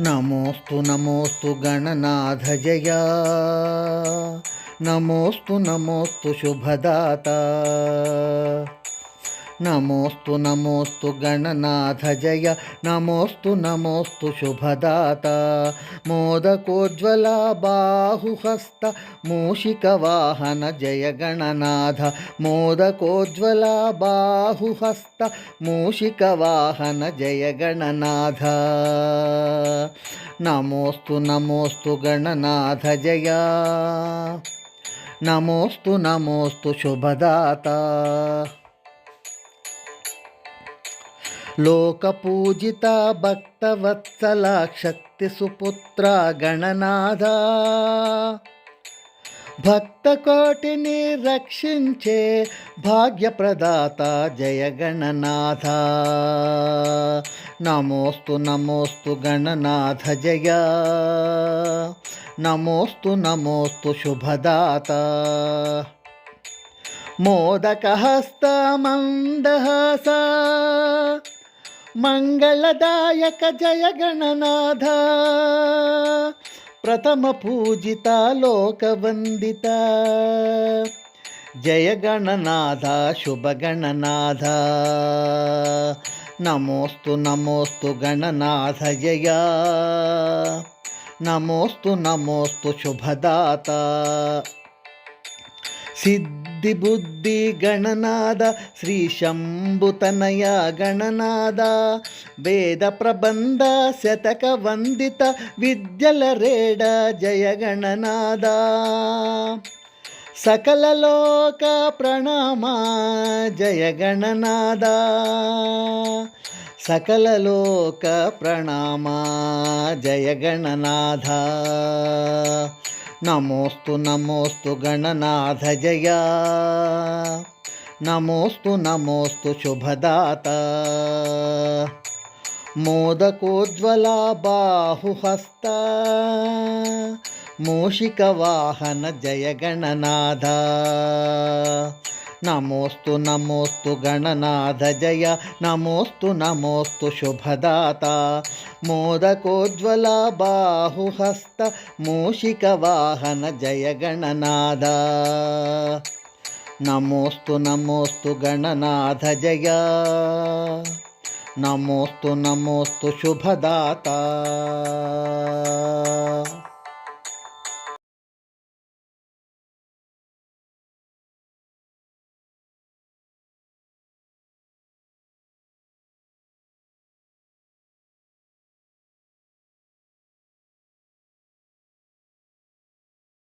నమోస్తు నమోస్తు గణనాథ జయా. నమోస్తు నమోస్తు శుభదాత. నమోస్తు నమోస్తు గణనాథ జయ నమోస్తు నమోస్తు శుభదాత మోదకోజ్వల బాహుహస్త మూషిక వాహన జయ గణనాథ మోదకోజ్వల బాహుహస్త మూషిక వాహన జయ గణనాథ నమోస్తు నమోస్తు గణనాథ జయ నమోస్తు నమోస్తు శుభదాత లోకపూజిత భక్తవత్సల శక్తి సుపుత్ర గణనాథ భక్త కోటిని రక్షించే భాగ్యప్రదాత జయ గణనాథ నమోస్తు నమోస్తు గణనాథ జయ నమోస్తు నమోస్తు శుభదాత మోదకహస్త మందహాస మంగళదాయక జయ గణనాథ. ప్రథమ పూజిత లోకవందిత. జయ గణనాథ శుభ నమోస్తు నమోస్తు గణనాథ జయ. నమోస్తు నమోస్తు శుభదాత. సిద్ధ బుద్ధి బుద్ధి గణనాద శ్రీ శంభుతనయ గణనాద వేద ప్రబంధ శతక వందిత విద్యల రేడ జయ గణనాద సకల లోక ప్రణామ జయ గణనాద సకల లోక ప్రణామ జయ గణనాథ. నమోస్తు నమోస్తు గణనాథ జయా. నమోస్తు నమోస్తు శుభదాత. మోదకోజ్వలా బాహుహస్త. మూషిక వాహన జయ గణనాథ. నమోస్తు నమోస్తు గణనాథ జయ నమోస్తు నమోస్తు శుభదాత. మోదకోజ్వల బాహుహస్త మూషిక వాహన జయ గణనాథ. నమోస్తు నమోస్తు గణనాథ జయ. నమోస్తు నమోస్తు శుభదాత.